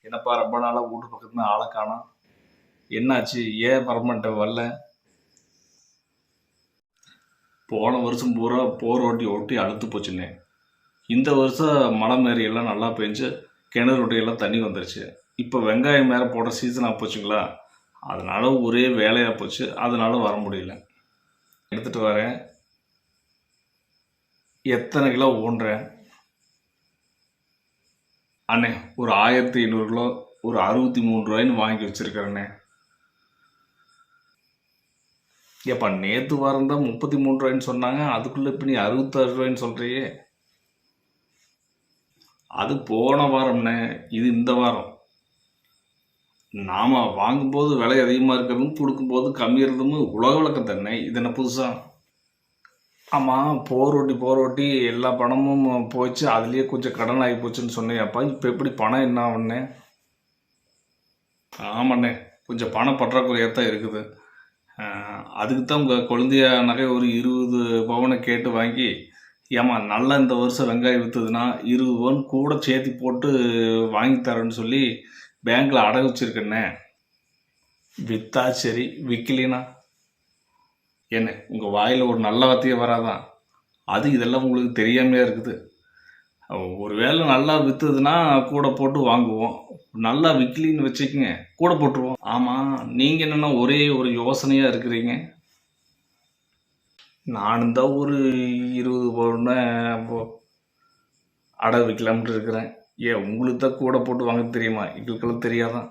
என்னப்பா ரொம்ப நாளாக வீட்டு பக்கத்துல ஆளை காணோம். என்னாச்சு? ஏன் பரமன்ட்ட வரல? போன வருஷம் பூரா போர் ஓட்டி ஓட்டி அழுத்து போச்சுண்ணே. இந்த வருஷம் மழை மாரி எல்லாம் நல்லா பெஞ்சு கிணறு ஒட்டி எல்லாம் தண்ணி வந்துருச்சு. இப்போ வெங்காயம் மேலே போட சீசனாக போச்சுங்களா? அதனால ஒரே வேலையாக போச்சு. அதனால வர முடியல. எடுத்துகிட்டு வரேன். எத்தனை கிலோ ஊன்றேன்? அண்ணே ஒரு ஆயிரத்தி ஐநூறு கிலோ ஒரு அறுபத்தி மூணு ரூபாய்ன்னு வாங்கி வச்சுருக்கிறேண்ணே ஏப்பா நேற்று வாரம் தான் முப்பத்தி மூணு ரூபாய்ன்னு சொன்னாங்க அதுக்குள்ளே இப்போ நீ அறுபத்தாறு ரூபாய்ன்னு சொல்கிறியே அது போன வாரம்ண்ணே இது இந்த வாரம். நாம் வாங்கும்போது விலை அதிகமாக இருக்கிறதும் கொடுக்கும்போது கம்மியாக இருக்கிறதும் உலக விளக்கம் தானே இது என்ன புதுசாக ஆமாம் போர் ஓட்டி போர் ஓட்டி எல்லா பணமும் போச்சு. அதுலேயே கொஞ்சம் கடன் ஆகி போச்சுன்னு சொன்னேன்ப்பா இப்போ எப்படி பணம் என்ன ஆகுண்ணே ஆமாண்ணே கொஞ்சம் பண பற்றாக்குறையாக தான் இருக்குது. அதுக்கு தான் உங்கள் குழந்தைய நகை ஒரு இருபது பவனை கேட்டு வாங்கி ஏம்மா நல்லா இந்த வருஷம் வெங்காயம் விற்றுதுன்னா இருபது பவன் கூட சேர்த்து போட்டு வாங்கி தரேன்னு சொல்லி பேங்க்கில் அடகு வச்சுருக்கண்ணே. விற்றா சரி விற்கலினா என்ன உங்கள் வாயில் ஒரு நல்ல வார்த்தையே வராதான் அது இதெல்லாம் உங்களுக்கு தெரியாமையாக இருக்குது. ஒரு வேலை நல்லா விற்றுதுன்னா கூட போட்டு வாங்குவோம். நல்லா விற்கலின்னு வச்சுக்கோங்க கூட போட்டுருவோம். ஆமாம் நீங்கள் என்னென்னா ஒரே ஒரு யோசனையாக இருக்கிறீங்க. நானும் தான் ஒரு இருபது பவுன அடை வைக்கலாம்ட்டு இருக்கிறேன். ஏன் உங்களுக்கு தான் கூட போட்டு வாங்க தெரியுமா? எங்களுக்கெல்லாம் தெரியாதான்.